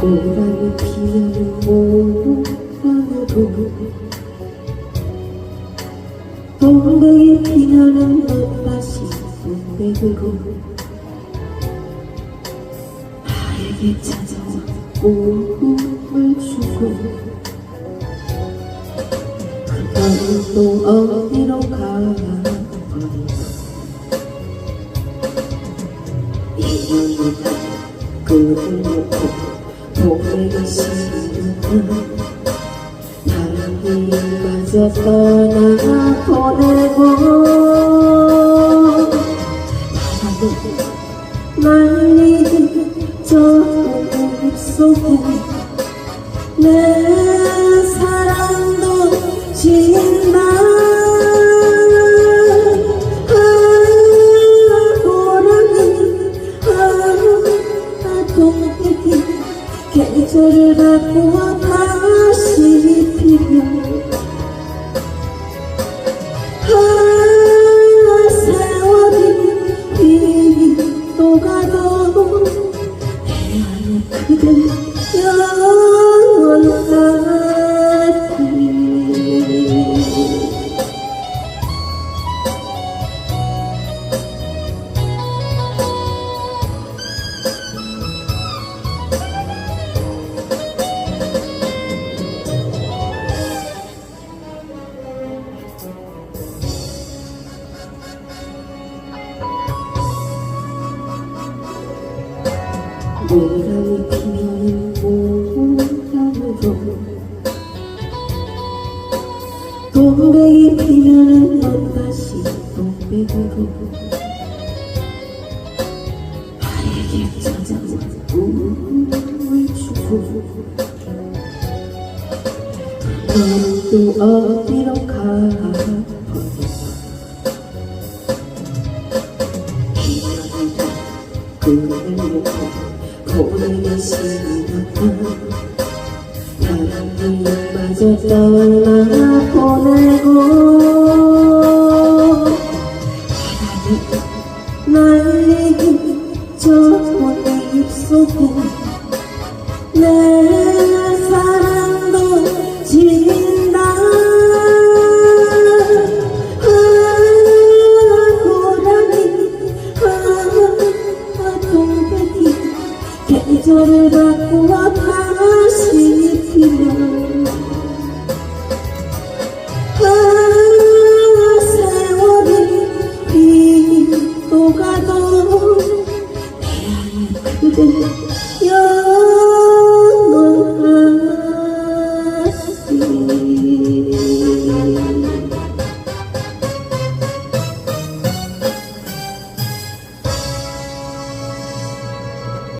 고랑이 피어는 모로라도 동백이 피나는 봄맛이 꽃백으로 나에게 찾아와 꿈을 주고 그다음 또 어디로 가야 그릇을 놓고 동백이 시는 바람이마저 떠나 보내고 날리는 저꿈 속에 내 피면은 모람으로 동백이 피면은 넌 다시 동백으로 나에게 찾아와 꿈을 주고 너는 또 어디로 가버렸 놓고 고뇌의 시간아 바람이마저 떠나 보내고 날리기 저 고뇌 입속에 내